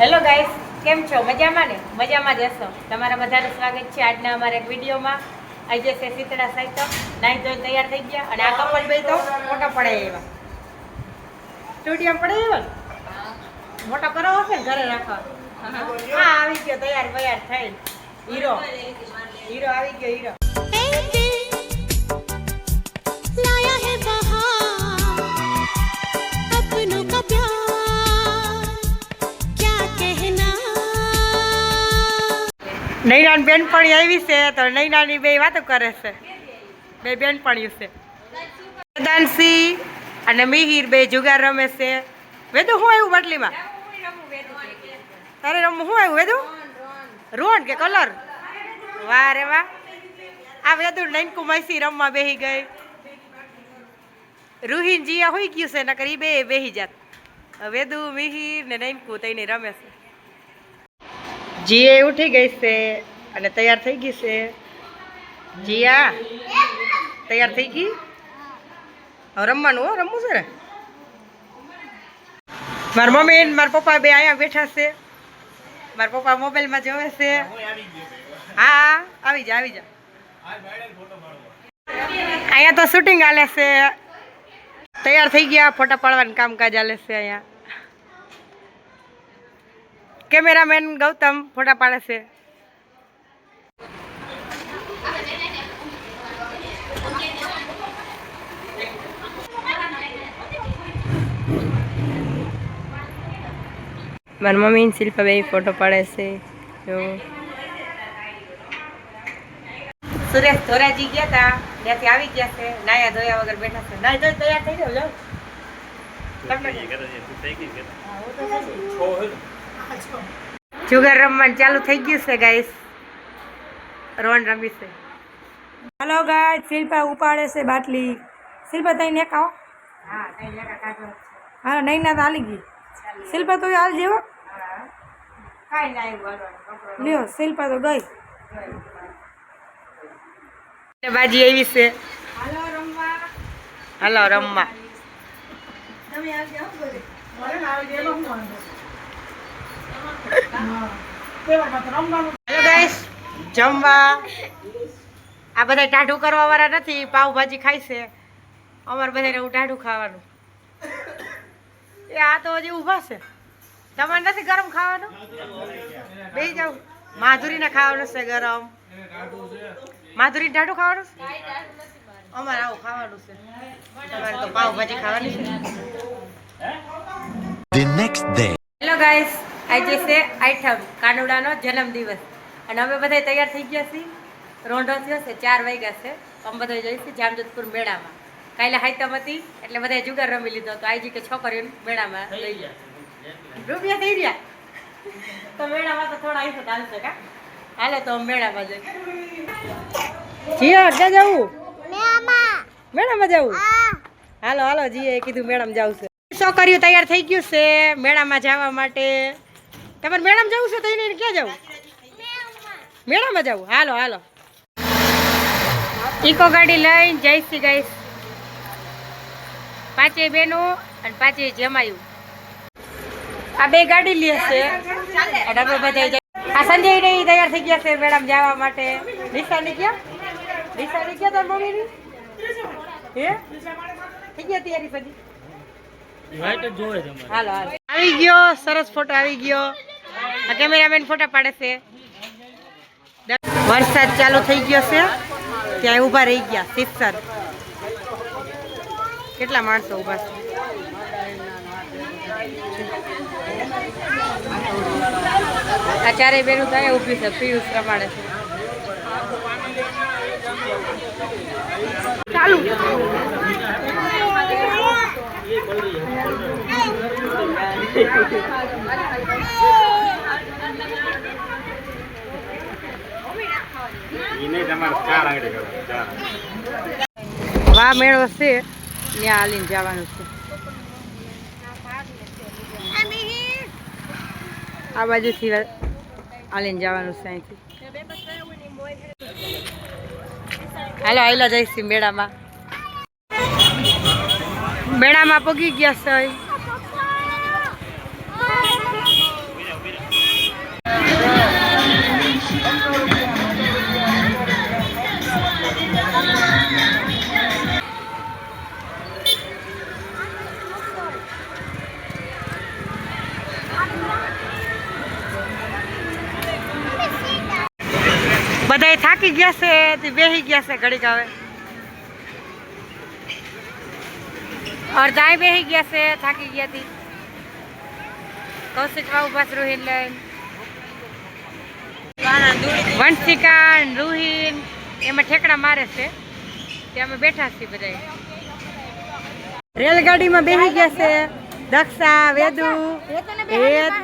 Hello guys, કેમ છો? મજામાં ને? મજામાં જ હશો. તમારા બધાનું સ્વાગત છે આજના અમારા એક વિડીયોમાં. આજે છે શીતળા સાહિત્ય નાઈ ધોઈ તૈયાર થઈ ગયા અને આ કપલ ભાઈ તો મોટા પડે એવા. સ્ટુડિયો પડે એવા? મોટો કરો હશે ને ઘરે રાખવા? હા, આવી ગયો તૈયાર તૈયાર થઈ હીરો. હીરો આવી ગયો, હીરો. નૈનાની બેનપણી આવી છે તો નૈનાની બે વાતો કરે છે. બે બેનપણીઓ છે. દાનસી અને મિહિર બે જુગાર રમે છે. વેદુ શું આવ્યું બાટલીમાં? તારે રમવું શું આવ્યું વેદુ? રોન કે કલર? વાહ રે વાહ. આ વેદુ નૈનકુ મૈસી રમવા બેહી ગઈ. રૂહીન જીયા હોઈ ગયું છે, નકર એ બે બેહી જાત. વેદુ, મિહિર ને નૈનકુ તઈને રમે છે. જીએ ઉઠી ગઈ છે અને તૈયાર થઈ ગઈ છે. જીયા, તૈયાર થઈ ગઈ? હવે રમવાનું હો, રમવું છે ને? મારા મમ્મી મારા પપ્પા બે અહીંયા બેઠા છે. મારા પપ્પા મોબાઈલમાં જોવે છે. હા, આવી જા આવી જા. અહીંયા તો શૂટિંગ હાલે છે. તૈયાર થઈ ગયા, ફોટા પાડવાનું કામકાજ હાલે છે અહીંયા. કેમેરામેન ગૌતમ ફોટા પાડે છે. મારી મમ્મી શિલ્પા બે ફોટો પાડે છે. જો. સુરેશ ધોરાજી ગયા હતા ત્યાંથી આવી ગયા છે. નાયા ધોયા વગર બેઠા છે. નાય ધોઈ તૈયાર થઈ જાવ જાઓ જુગાર રમવાનું ચાલુ થઈ ગયું છે ગાઈસ રોન રમી છે. હલો ગાય શિલ્પા ઉપાડે છે બાટલી. શિલ્પા તઈ ને ખાઓ હા નહીં ના તો હાલી ગઈ. શિલ્પા તો હાલ જેવો? લ્યો શિલ્પા તો ગઈ. બાજી એવી છે. હાલો રમવા. હેલો ગાઈસ જમવા. આ બધા ટાઢું કરવા વાળા નથી પાવભાજી ખાય છે. અમારે બધાને એવું ટાઢું ખાવાનું. એ આ તો હજી ઊભા છે. તમારે નથી ગરમ ખાવાનું? બે જાવ માધુરીને ખાવાનું છે ગરમ. માધુરી ટાઢું ખાવાનું છે? અમારે આવું ખાવાનું છે. તમારે તો પાવભાજી ખાવાની છે. The next day. Hello guys આજે છે આઠમ કાનુડાનો જન્મદિવસ. અને અમે બધા તૈયાર થઈ ગયા છીએ. રોંઢો થયો છે ચાર વાગ્યા છે. અમે બધા જઈશું જામજોધપુર મેળામાં. કાલે હાઈતમ હતી એટલે બધા જુગાર રમી લીધો તો આજે કે છોકરીઓ મેળામાં લઈ ગયા રૂપિયા થઈ ગયા. તો મેળામાં તો થોડા આવીશું ચાલશે કા? હાલે તો મેળામાં જઈ જીઓ ક્યાં જવું મેળામાં જવું હાલો હાલો જીએ કીધું મેડમ જવું છે. છોકરીઓ તૈયાર થઈ ગયું છે મેળામાં જવા માટે. તમારે મેડમ જવું છે તો એને ક્યાં જવું? મેળામાં જવું. હાલો હાલો. ઇકો ગાડી લઈને જઈશી ગઈશ પાંચેય બેનો અને પાંચે જમાયું. આ બે ગાડી લે છે. અને અમે બધા આ સંજય ને તૈયાર થઈ ગયા છે મેડમ જવા માટે. નિશાની ક્યાં? નિશાની ક્યાં તાર મમ્મીની? હે? થઈ ગયા તૈયારી પછી? હાલો હાલો. આવી ગયો સરસ ફોટો આવી ગયો. આ કેમેરામેન ફોટા પાડે છે. વરસાદ ચાલુ થઈ ગયો છે. ત્યાં ઊભા રહી ગયા, શિક્ષણ. કેટલા માણસો ઊભા છે? આ ચારેય બેનું ત્યાં ઊભી છે, પિયુષ પ્રમાણે છે. ચાલુ. વાહ મેળો છે, ત્યાં હાલીને જવાનું છે. આ બાજુથી હાલીને જવાનું છે અહીંથી. હાલો હાલો, જઈશું મેળામાં. મેળામાં પગી ગયા છે બધાય થાકી ગયા છે બેસી ગયા છે ઘડીક હવે. અડધા બેહી ગયા છે, થાકી ગયા હતી કૌશિકમાં ઊભા રોહિન લઈને. વંશિકા રોહિન, એમાં ઠેકડા મારે છે. તે અમે બેઠા છીએ બધા રેલગાડીમાં બેસી ગયા છે. દક્ષા વેદુ હેત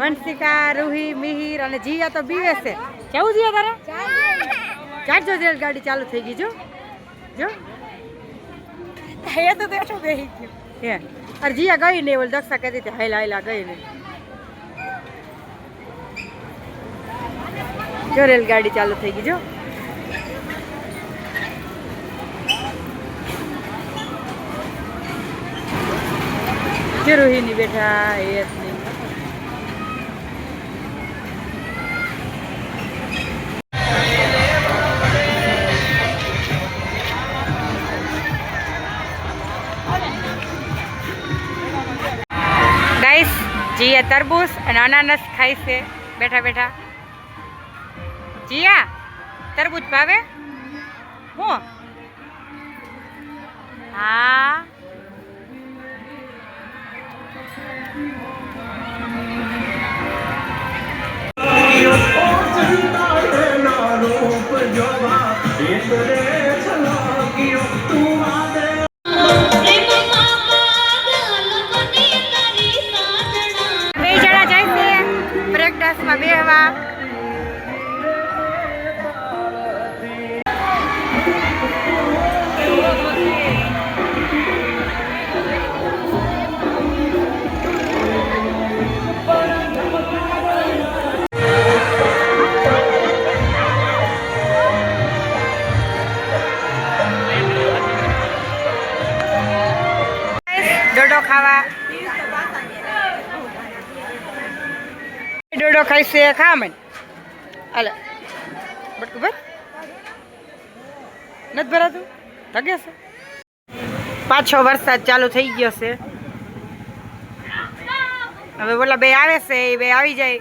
વંશિકા રૂહી મિહિર અને જીયા તો બીવે છે. કેવું જીયા તારે? ચારજો રેલગાડી ચાલુ થઈ ગઈ જો. જો. એ તો બેઠો બેહી ગયો. હે. અરે જીયા ગઈ નહીં ઓલ દક્ષા કહેતી હતી હાઈલા હાઈલા ગઈ નહીં. જો રેલગાડી ચાલુ થઈ ગઈ જો. જો રોહિણી બેઠા એ ગાઈસ જીયા તરબૂચ અને અનાનસ ખાય છે બેઠા બેઠા જીયા તરબૂચ ભાવે હું હા બે ડોડો ખાઈ છે ખા મને હાલે બટકું ભર નથી ભરાતું? ધગે છે. પાછો વરસાદ ચાલુ થઈ ગયો છે. હવે ઓલા બે આવે છે, એ બે આવી જાય.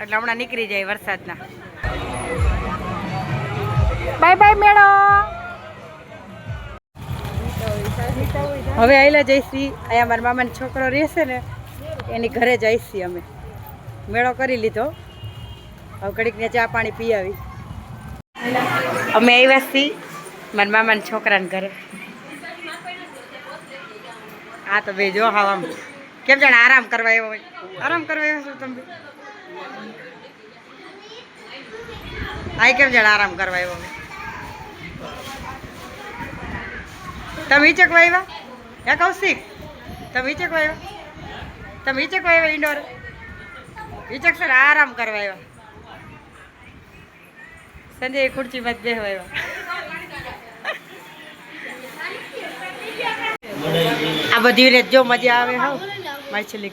એટલે હમણાં નીકળી જાય વરસાદના. બાય બાય મેળો હવે આવેલા જઈશી. અહીંયા મારા મામાનો છોકરો રહેશે ને, એની ઘરે જઈશી અમે. મેળો કરી લીધો. હવે ઘડીકને ચા પાણી પી આવી અમે આવ્યા છીએ મારા મામાના છોકરાને ઘરે. હા તો બે જો હા કેમ જાણે આરામ કરવા આવ્યો હોય. આરામ કરવા એવો છો તમે? હા કેમ જાણે આરામ કરવા આવ્યો હોય તમે ઈચકવા આવ્યા? હે કૌશિક, તમે ઈચકવા આવ્યા? તમે ઈચકવા આવ્યા ઇન્ડોર સર આરામ કરવા આવ્યા. સંજય ખુરચી માં બેહવા આવ્યા. આ બધી રેત જો મજા આવે હા. માછલી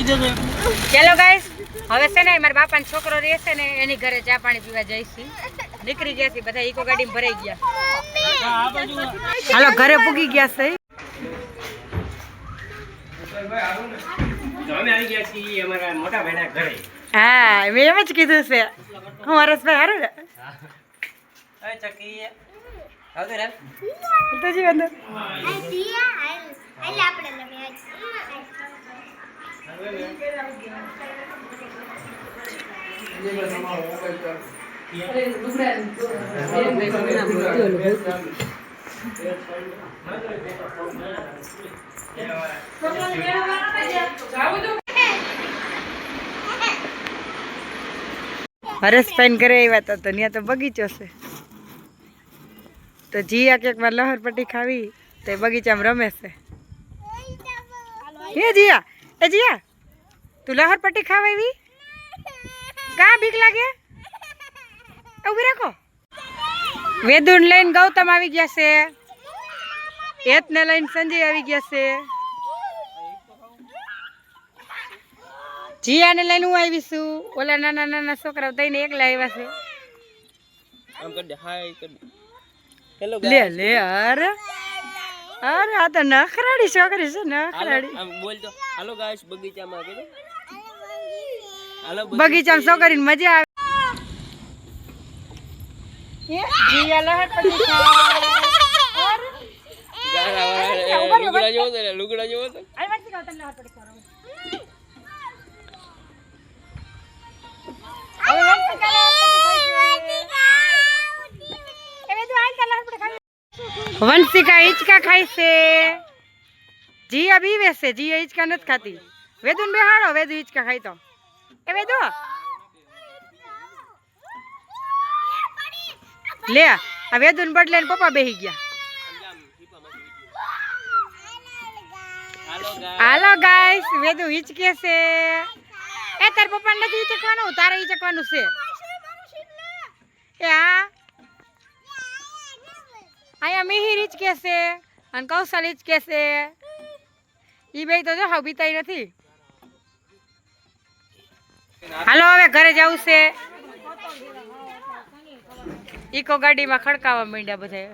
જો હા, ચાલો ગાડી ગાઈસ હવે છે ને મારા બાપાનો છોકરો રહેશે ને એની ઘરે ચા પાણી પીવા જઈશી નીકળી ગયા છે બધા ઈકો ગાડીમાં ભરાઈ ગયા. હાલો ઘરે પૂગી ગયા છે. હા મેં એમ જ કીધું છે. હું હરેશભાઈ હારું ને ચકી કરે હતા તો ત્યાં તો બગીચો છે તો જીયા કે વાર લહરપટ્ટી ખાવી, તો એ બગીચામાં રમે છે. હે જીયા, એ જીયા, તું લહરપટ્ટી ખાવા આવી? કા બીક લાગે? ઊભી રાખો. વેદુન લઈને ગૌતમ આવી ગયા છે. એતને લઈને સંજય આવી ગયા છે. જીયાને લઈને હું આવીશું ઓલા નાના નાના છોકરાઓ દઈને એકલા આવ્યા છે. આમ કરી દે, હાય કરી લે લે અરે. અરે આ તો નખરાડી છોકરી છે નખરાડી બોલ તો. હાલો ગાઈસ બગીચામાં કે હાલો બગીચામાં છોકરીને મજા આવે. એ, જીયા ખાય. અરે, લુગડા જોવો તો લુગડા જોવો તો. આ વાત શીખવ તને પડી કરો. વંશિકા હિંચકા ખાય છે. જીયા બીવે છે જીયા હિંચકા નથી ખાતી. વેદુન બેહાડો વેદુ હિંચકા ખાય તો. એ વેદુ? લે આ વેદુન બદલે પપ્પા બેહી ગયા. હાલો ગાઈસ હાલો ગાઈસ વેદુ હિંચકે છે. એ તાર પપ્પા નથી હિંચકવાનું? તારે હિંચકવાનું છે. એ હા? અહીંયા મિહિર જ છે અને કૌશલી જ છે ઈ બે તો જો હાવ બીતાઈ નથી હાલો હવે ઘરે જવું છે ઈકો ગાડીમાં ખડકાવા માંડ્યા બધા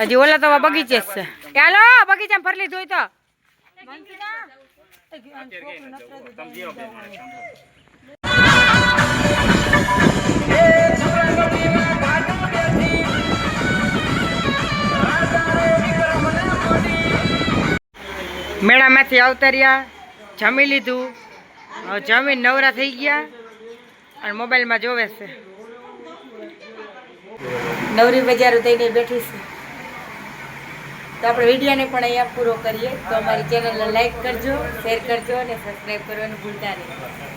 હજી ઓલા તો બગીચે જ છે એ હાલો બગીચામાં ફરલી જોઈ તો મેળામાંથી અવતર્યા જમી લીધું જમીન નવરા થઈ ગયા અને મોબાઈલમાં જોવે છે. નવરી બજારો થઈને બેઠી છે. તો આપણે વિડીયોને પણ અહીંયા પૂરો કરીએ. તો અમારી ચેનલને લાઈક કરજો શેર કરજો અને સબસ્ક્રાઈબ કરવાનું ભૂલતા નહીં.